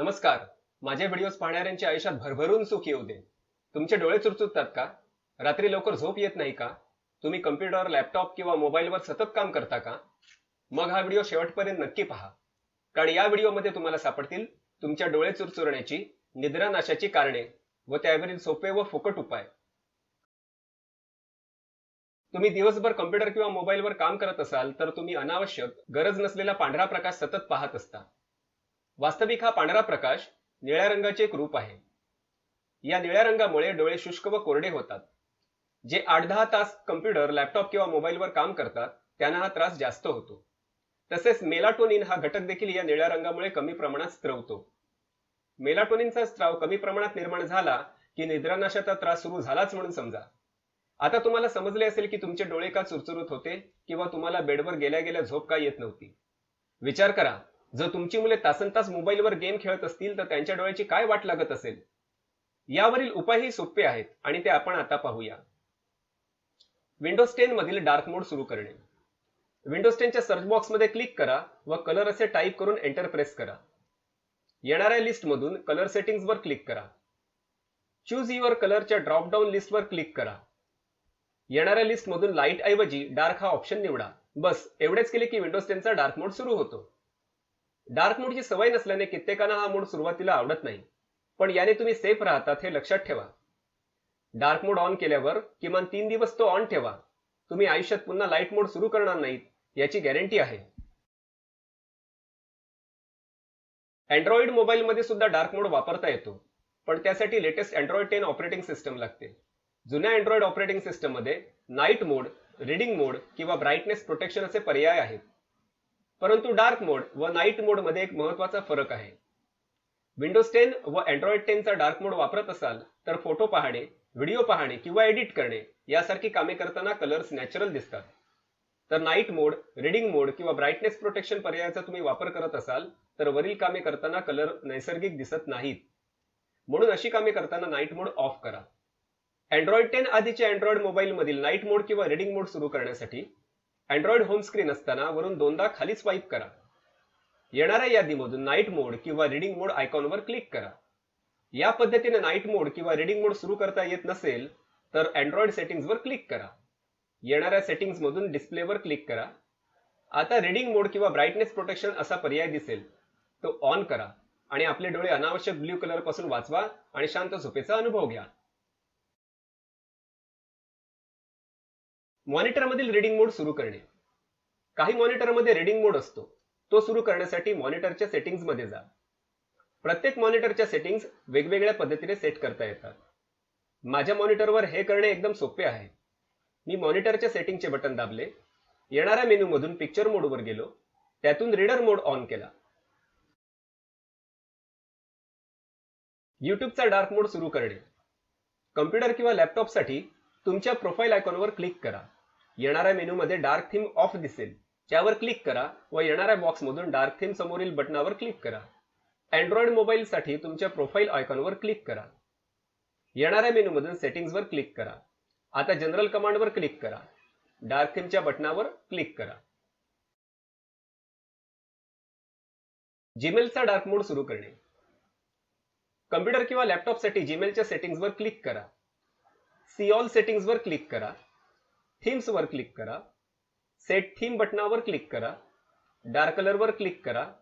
नमस्कार. माझे व्हिडिओज पाहणाऱ्यांच्या आयुष्यात भरभरून सुख येऊ दे. तुमचे डोळे चुरचुरतात का? रात्री लवकर झोप येत नाही का? तुम्ही कम्प्युटर लॅपटॉप किंवा मोबाईलवर सतत काम करता का? मग हा व्हिडिओ शेवटपर्यंत नक्की पहा. कारण या व्हिडिओमध्ये तुम्हाला सापडतील तुमच्या डोळे चुरचुरण्याची निद्रा नाशाची कारणे व त्यावरील सोपे व फुकट उपाय. तुम्ही दिवसभर कम्प्युटर किंवा मोबाईलवर काम करत असाल तर तुम्ही अनावश्यक गरज नसलेला पांढरा प्रकाश सतत पाहत असता. वास्तविक हा पांढरा प्रकाश निळ्या रंगाचे एक रूप आहे. या निळ्या रंगामुळे डोळे शुष्क व कोरडे होतात. जे आठ दहा तास कम्प्युटर लॅपटॉप किंवा मोबाईलवर काम करतात त्यांना हा त्रास जास्त होतो. तसेच मेलाटोनिन हा घटक देखील या निळ्या रंगामुळे कमी प्रमाणात स्त्रवतो मेलाटोनिनचा स्त्राव कमी प्रमाणात निर्माण झाला की निद्रानाशाचा त्रास सुरू झालाच म्हणून समजा. आता तुम्हाला समजले असेल की तुमचे डोळे का चुरचुरत होते किंवा तुम्हाला बेडवर गेल्या गेल्या झोप का येत नव्हती. विचार करा. जर तुमची मुले तासन तास मोबाईलवर गेम खेळत असतील तर त्यांच्या डोळ्याची काय वाट लागत असेल? यावरील उपायही सोपे आहेत आणि ते आपण आता पाहूया. विंडोज टेन मधील डार्क मोड सुरू करणे. विंडोज टेनच्या सर्च बॉक्समध्ये क्लिक करा व कलर असे टाईप करून एंटर प्रेस करा. येणाऱ्या लिस्टमधून कलर सेटिंग्जवर क्लिक करा. चूज युअर कलरच्या ड्रॉपडाऊन लिस्टवर क्लिक करा. येणाऱ्या लिस्टमधून लाइट ऐवजी डार्क हा ऑप्शन निवडा. बस एवढेच केले की विंडोज टेनचा डार्क मोड सुरू होतो. डार्क मूडची सवय नसल्याने कित्येकांना हा मोड सुरुवातीला आवडत नाही. पण याने तुम्ही सेफ राहतात हे लक्षात ठेवा. डार्क मोड ऑन केल्यावर किमान तीन दिवस तो ऑन ठेवा. तुम्ही आयुष्यात पुन्हा लाइट मोड सुरू करणार नाहीत याची गॅरंटी आहे. अँड्रॉइड मोबाईलमध्ये सुद्धा डार्क मोड वापरता येतो पण त्यासाठी latest android ten operating system लागते. जुन्या अँड्रॉइड ऑपरेटिंग सिस्टममध्ये नाईट मोड रीडिंग मोड किंवा ब्राईटनेस प्रोटेक्शन असे पर्याय आहेत. परंतु डार्क मोड व नाईट मोडमध्ये एक महत्त्वाचा फरक आहे. विंडोज टेन व अँड्रॉइड टेनचा डार्क मोड वापरत असाल तर फोटो पाहणे व्हिडिओ पाहणे किंवा एडिट करणे यासारखी कामे करताना कलर्स नॅचरल दिसतात. तर नाईट मोड रिडिंग मोड किंवा ब्राईटनेस प्रोटेक्शन पर्यायाचा तुम्ही वापर करत असाल तर वरील कामे करताना कलर नैसर्गिक दिसत नाहीत. म्हणून अशी कामे करताना नाईट मोड ऑफ करा. अँड्रॉइड टेन आधीच्या अँड्रॉइड मोबाईल मधील नाईट मोड किंवा रिडिंग मोड सुरू करण्यासाठी अँड्रॉइड होम स्क्रीन असताना वरून दोनदा खाली स्वाईप करा. येणाऱ्या यादीमधून नाईट मोड किंवा रिडिंग मोड आयकॉनवर क्लिक करा. या पद्धतीने नाईट मोड किंवा रिडिंग मोड सुरू करता येत नसेल तर अँड्रॉइड सेटिंग्जवर क्लिक करा. येणाऱ्या सेटिंग्जमधून डिस्प्लेवर क्लिक करा. आता रिडिंग मोड किंवा ब्राईटनेस प्रोटेक्शन असा पर्याय दिसेल. तो ऑन करा आणि आपले डोळे अनावश्यक ब्ल्यू कलरपासून वाचवा आणि शांत झोपेचा अनुभव घ्या. मॉनिटरमधील रीडिंग मोड सुरू करणे. काही मॉनिटरमध्ये रीडिंग मोड असतो. तो सुरू करण्यासाठी मॉनिटरच्या सेटिंग्जमध्ये जा. प्रत्येक मॉनिटरच्या सेटिंग्ज वेगवेगळ्या पद्धतीने सेट करता येतात. माझ्या मॉनिटरवर हे करणे एकदम सोपे आहे. मी मॉनिटरच्या सेटिंगचे बटन दाबले. येणाऱ्या मेनूमधून पिक्चर मोडवर गेलो. त्यातून रीडर मोड ऑन केला. युट्यूबचा डार्क मोड सुरू करणे. कम्प्युटर किंवा लॅपटॉपसाठी तुमच्या प्रोफाईल आयकॉनवर क्लिक करा. येणाऱ्या मेनूमध्ये डार्क थीम ऑफ दिसेल. त्यावर क्लिक करा व येणाऱ्या बॉक्समधून डार्क थीम समोरील बटनावर क्लिक करा. अँड्रॉइड मोबाईलसाठी तुमच्या प्रोफाईल आयकॉनवर क्लिक करा. येणाऱ्या मेनूमधून सेटिंग्जवर क्लिक करा. आता जनरल कमांडवर क्लिक करा. डार्क थीमच्या बटनावर क्लिक करा. जीमेलचा डार्क मोड सुरू करणे. कम्प्युटर किंवा लॅपटॉपसाठी जीमेलच्या सेटिंग्जवर क्लिक करा. सी ऑल सेटिंग्जवर क्लिक करा. थीम्स वर क्लिक करा. सेट थीम बटनावर क्लिक करा. डार्क कलरवर क्लिक करा.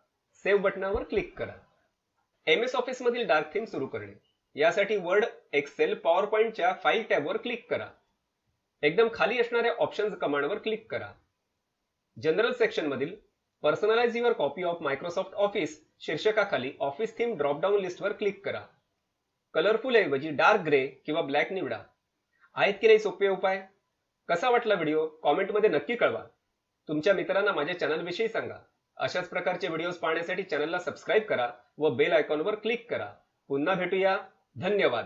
सेव्ह बटनावर क्लिक करा. एम एस ऑफिस मधील डार्क थीम सुरू करणे. यासाठी वर्ड एक्सेल पॉवर पॉईंटच्या फाईल टॅबवर क्लिक करा. एकदम खाली असणाऱ्या ऑप्शन्स कमांडवर क्लिक करा. जनरल सेक्शन मधील personalise your copy of Microsoft office शीर्षकाखाली ऑफिस थीम ड्रॉपडाऊन लिस्टवर क्लिक करा. कलरफुल ऐवजी डार्क ग्रे किंवा ब्लॅक निवडा. आहेत की नाही सोपे उपाय? कसा वाटला व्हिडिओ? कॉमेंटमध्ये नक्की कळवा. तुमच्या मित्रांना माझ्या चॅनलविषयी सांगा. अशाच प्रकारचे व्हिडिओज पाहण्यासाठी चॅनलला सबस्क्राईब करा व बेल आयकॉनवर क्लिक करा. पुन्हा भेटूया. धन्यवाद.